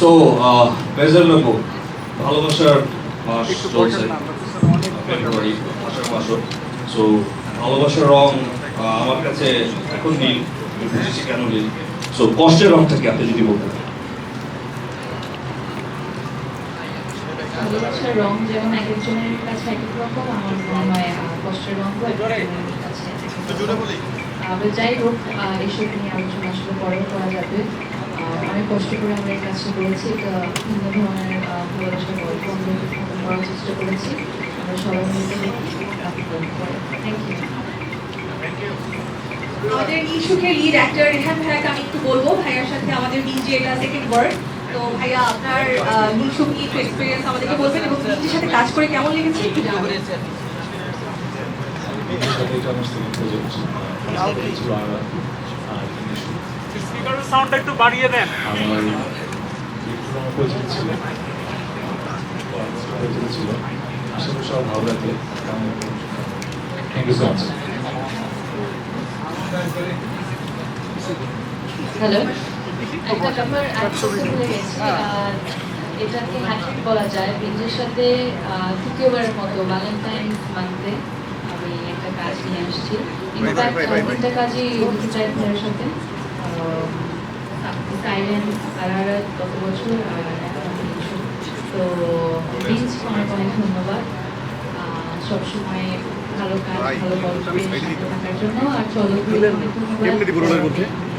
So বেজার লাগো ভালোবাসার মাস চলছে। ফেব্রুয়ারি মাসের মাসও। সো ভালোবাসার রং আমার কাছে এখন নীল। বুঝেছি কেন নীল। সো কষ্টের রংটা কি আপনি যদি বলতেন? ভালোবাসার রং যেমন এক একজনের কাছে এক এক রকম আমার মনে হয় আহ, কষ্টের রঙ এক একজনের কাছে এক এক রকম। আহ, তো যাই হোক এসব নিয়ে আলোচনা আসলে পরেও করা যাবে। কষ্ট করে আমরা এই কাজটা করেছি এটা ভিন্ন ধরনের আহ, ভালোবাসার গল্প আমরা করার চেষ্টা করেছি। আমরা সবাই মিলে থ্যাংক ইউ আমাদের ইস্যুকের লিড অ্যাক্টর রেহান ভাইয়াকে আমি একটু বলব। ভাইয়ার সাথে আমাদের নিচে এটা সেকেন্ড ওয়ার্ড তো ভাইয়া আপনার নিশুক নিয়ে একটু এক্সপিরিয়েন্স আমাদেরকে বলবেন এবং নিজের সাথে কাজ করে কেমন লেগেছে একটু জানাবেন। সাউন্ডটা একটু বাড়িয়ে দেন। হ্যালো একটা ব্যাপার আহ, এটাকে হ্যাট্রিক বলা যায়। বিঞ্জের সাথে তৃতীয়বারের মতো ভ্যালেন্টাইন্স মান্থে আমি একটা কাজ নিয়ে আসছি। ইনফ্যাক্ট তিনটা কাজই সাথে। সাইলেন্স আর গত বছর। তো প্লিজ অনেক অনেক ধন্যবাদ। সবসময় ভালো কাজ ভালো গল্প থাকার জন্য। আর চলো ধন্যবাদ